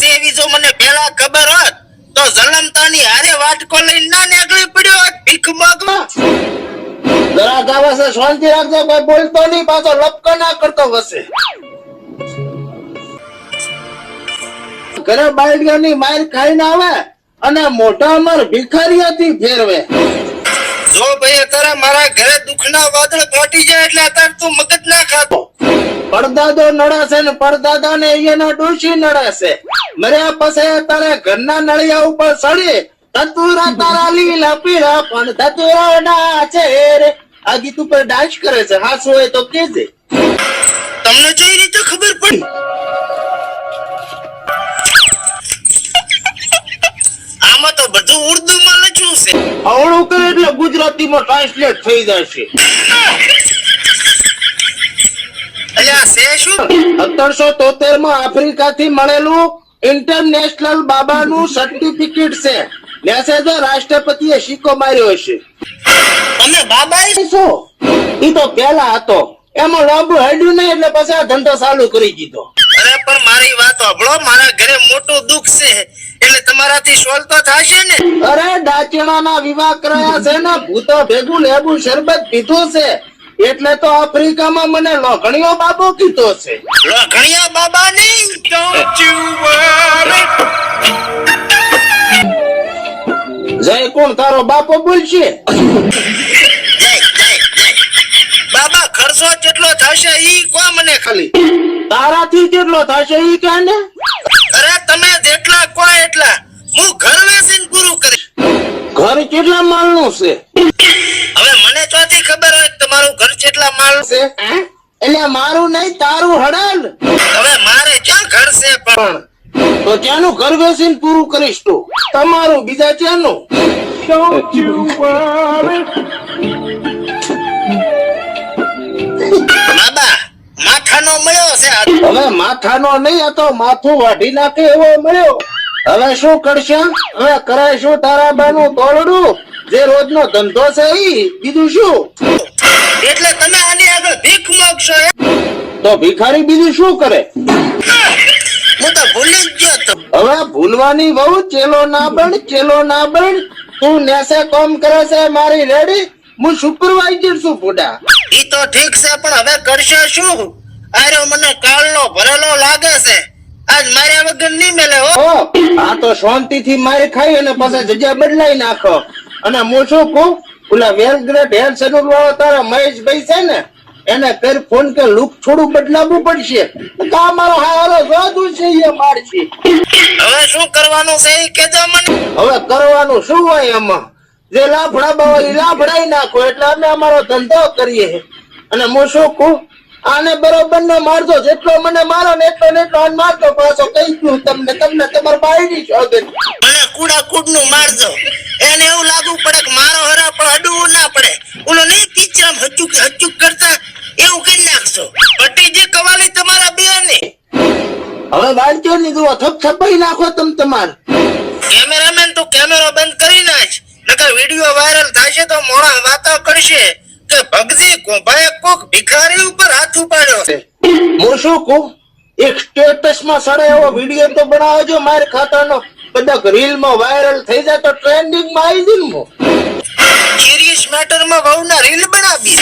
છે એવી જો મને પેલા ખબર હોત તો જલમતાની હારે વાટકો લઈને ના નીકળી પડ્યો હોત ભીખ માંગવા જરા ગાવા છે શાંતિ રાખજો કોઈ બોલતો નહીં પાછો લપકો ના કરતો વસે. ઘરે બાયડીઓની માર ખાઈને આવે અને મોઢા અમાર ભિખારીઓથી ફેરવે. જો ભાઈ અત્યારે મારા ઘરે દુખના વાદળ ફાટી જાય એટલે અત્યારે તું મગજ ના ખાતો. પડદાદો નડાશે ને પડદાદા ને અહીંયાના ડોશી નડાશે મર્યા પછી તારે ઘરના નળિયા ઉપર સડે ધતુરા તારા લીલા પીળા પણ ધતુરા ના છે રે આ ગીત ઉપર ડાન્સ કરે છે. હાસુ હોય તો કેજે તમને કઈ રીતે ખબર પડી? આમાં તો બધું ઉર્દુમાં લખ્યું છે. અવળું કરે એટલે ગુજરાતીમાં ટ્રાન્સલેટ થઈ જશે. સત્તરસો તોતેરમાં આફ્રિકા થી મળેલું ઇન્ટરનેશનલ બાબાનું સર્ટિફિકેટ છે. મેસેજ રાષ્ટ્રપતિએ શીકો માર્યો હશે. અને બાબા શું? એ તો પેલા હતો. એમાં લાંબુ હડ્યું નહીં એટલે પછી આ ધંધો ચાલુ કરી દીધો. અરે પણ મારી વાત સાંભળો. મારા ઘરે મોટું દુઃખ છે. એટલે તમારાથી સોલ્વ તો થશે ને? અરે દાચીણાના વિવાહ કરાયા છે ને. ભૂતો ભેગું લેબુ શરબત પીધું છે. એટલે તો આફ્રિકામાં મને લોઘણીઓ બાબો કીધો છે. ઘણિયા બાબા નહીં ડોન્ટ યુ વરી જય કોણ તારો બાપો બોલશે. બાબા ખર્ચો કેટલો થશે ઈ કો મને ખાલી. તારાથી કેટલો થશે ઈ કે ને અરે તમે જેટલા કો એટલા. હું ઘર વેચીને પૂરું કરી ઘર કેટલા માળનું છે? કેટલા માલ છે? એટલે મારું નહીં તારું હડલ. હવે મારે ક્યાં ઘર છે પણ? તો ત્યાંનું ઘર બેસીને પૂરું કરીશ તું. તમારું બીજા ત્યાંનું. બાબા માથાનો મળ્યો છે. હવે માથાનો નહીં હતો માથું વાઢી નાખે એવો મળ્યો. હવે શું કરશે? હવે કરાય શું તારા બાનું તોડડું? જે રોજનો ધંધો છે ઈ બીજું શું? એટલે તમે આની આગળ ભીખ માંગશો તો ભિખારી બીજું શું કરે? હું તો ભૂલી જ ગયો તો. હવે ભૂલવાની બહુ ચેલો ના બન ચેલો ના બન. તું નેસે કોમ કરે છે મારી રેડી. હું સુપરવાઇઝર છું ફૂડા ઈ તો ઠીક છે પણ હવે કરશે શું? આરો મને કાળનો ભરેલો લાગે છે. આજ માર્યા વગર નહીં મેલે હો આ તો શાંતિથી મારી ખાઈ અને પછી જગ્યા બદલાઈ નાખો. અને હું શું કહું? ઓલા વેલ ગ્રેટ હેર સલૂન વાળા તારા મહેશભાઈ છે ને એને કર ફોન કે લુક થોડું બદલાવવું પડશે. કા મારો હારો જોતું છે એ મારશે. હવે શું કરવાનું છે ઈ કેજો મને. હવે કરવાનું શું હોય એમાં? જે લાફડા એ લાફડાઈ નાખો એટલે અમે અમારો ધંધો કરીએ અને હું શું કહું? આને બરોબર નો મારજો જેટલો મને મારો ને એટલો ને એટલો મારજો. પાછો કહી ગયું તમને તમને તમારા બાયડી શોધ મને કુડા કુડનું મારજો એને એવું લાગુ પડે કે મારો હરા પણ અડવું ના પડે. ઓલો નહીં હચુક હચુક કરતા એવું કરી નાખશો. પટીજી કવાલી તમારા બે ને હવે વાંચો ની જુઓ થપ થપાઈ નાખો તમ તમાર. કેમેરામેન તો કેમેરો બંધ કરી નાખ. નકર વીડિયો વાયરલ થશે તો મોણા વાતો કરશે કે ભગજી કોભાએ કોક ભિખારી ઉપર હાથ ઉપાડ્યો. છે હું શું કહું? એક સ્ટેટસમાં સડે એવો વીડિયો તો બનાવજો માર ખાતાનો. કદાચ રીલમાં વાયરલ થઈ જાય તો ટ્રેન્ડિંગમાં આવી જઈને સિરિયસ મેટરમાં વહુના રીલ બનાવી